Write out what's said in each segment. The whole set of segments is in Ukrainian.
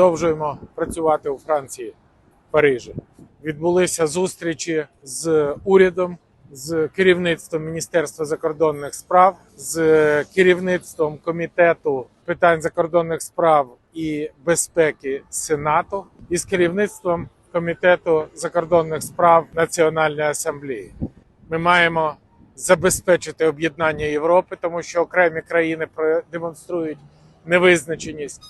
Продовжуємо працювати у Франції, Парижі. Відбулися зустрічі з урядом, з керівництвом Міністерства закордонних справ, з керівництвом комітету питань закордонних справ і безпеки Сенату і з керівництвом комітету закордонних справ Національної асамблеї. Ми маємо забезпечити об'єднання Європи, тому що окремі країни демонструють невизначеність.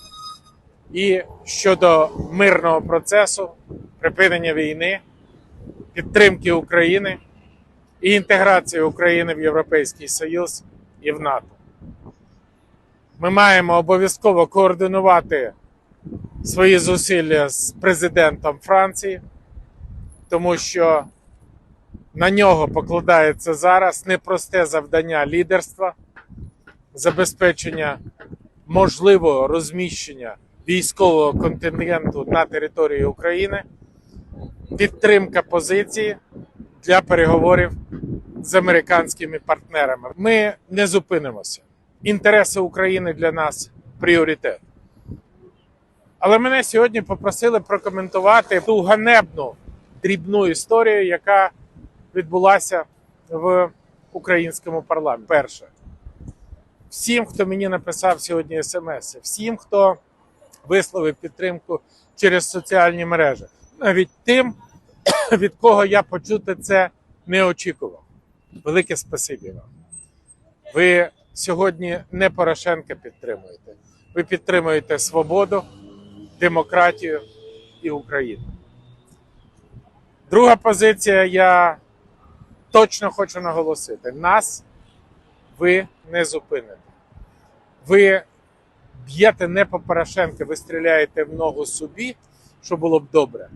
І щодо мирного процесу, припинення війни, підтримки України і інтеграції України в Європейський Союз і в НАТО. Ми маємо обов'язково координувати свої зусилля з президентом Франції, тому що на нього покладається зараз непросте завдання лідерства, забезпечення можливого розміщення військового контингенту на території України, підтримка позиції для переговорів з американськими партнерами. Ми не зупинимося. Інтереси України для нас пріоритет. Але мене сьогодні попросили прокоментувати ту ганебну дрібну історію, яка відбулася в українському парламенті. Перше, всім, хто мені написав сьогодні смс, всім, хто висловив підтримку через соціальні мережі, навіть тим, від кого я почути це не очікував. Велике спасибі вам. Ви сьогодні не Порошенка підтримуєте. Ви підтримуєте свободу, демократію і Україну. Друга позиція, я точно хочу наголосити: нас ви не зупините. Ви б'єте не по Порошенка, ви стріляєте в ногу собі, що було б добре,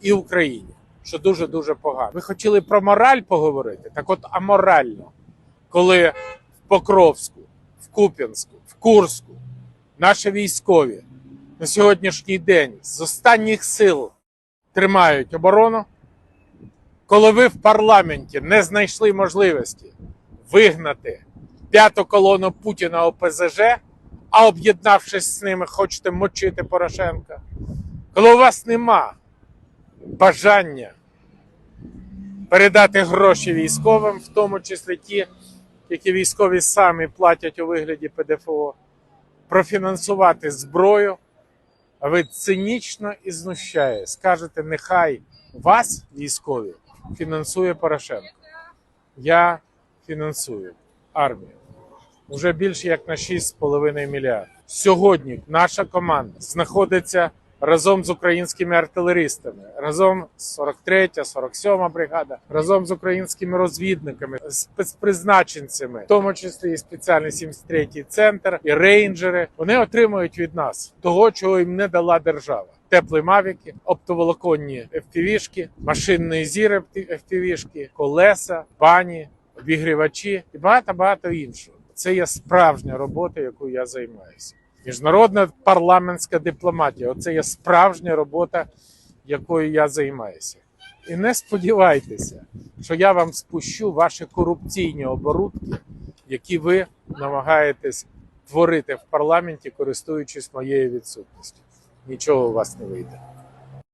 і Україні, що дуже дуже погано. Ви хотіли про мораль поговорити? Так, от аморально, коли в Покровську, в Куп'янську, в Курську наші військові на сьогоднішній день з останніх сил тримають оборону, коли ви в парламенті не знайшли можливості вигнати п'яту колону Путіна ОПЗЖ, а об'єднавшись з ними, хочете мочити Порошенка, коли у вас нема бажання передати гроші військовим, в тому числі ті, які військові самі платять у вигляді ПДФО, профінансувати зброю, а ви цинічно і знущає, скажете, нехай вас, військові, фінансує Порошенко. Я фінансую армію вже більше як на 6,5 мільярдів. Сьогодні наша команда знаходиться разом з українськими артилеристами, разом з 43, 47 бригада, разом з українськими розвідниками, спецпризначенцями, в тому числі і спеціальний 73-й центр, і рейнджери. Вони отримують від нас того, чого їм не дала держава. Теплі мавіки, оптоволоконні FPV-шки, машинний зір FPV-шки, колеса, бані, обігрівачі і багато багато іншого. Це є справжня робота, якою я займаюся. Міжнародна парламентська дипломатія оце є справжня робота, якою я займаюся. І не сподівайтеся, що я вам спущу ваші корупційні оборудки, які ви намагаєтесь творити в парламенті, користуючись моєю відсутністю. Нічого у вас не вийде.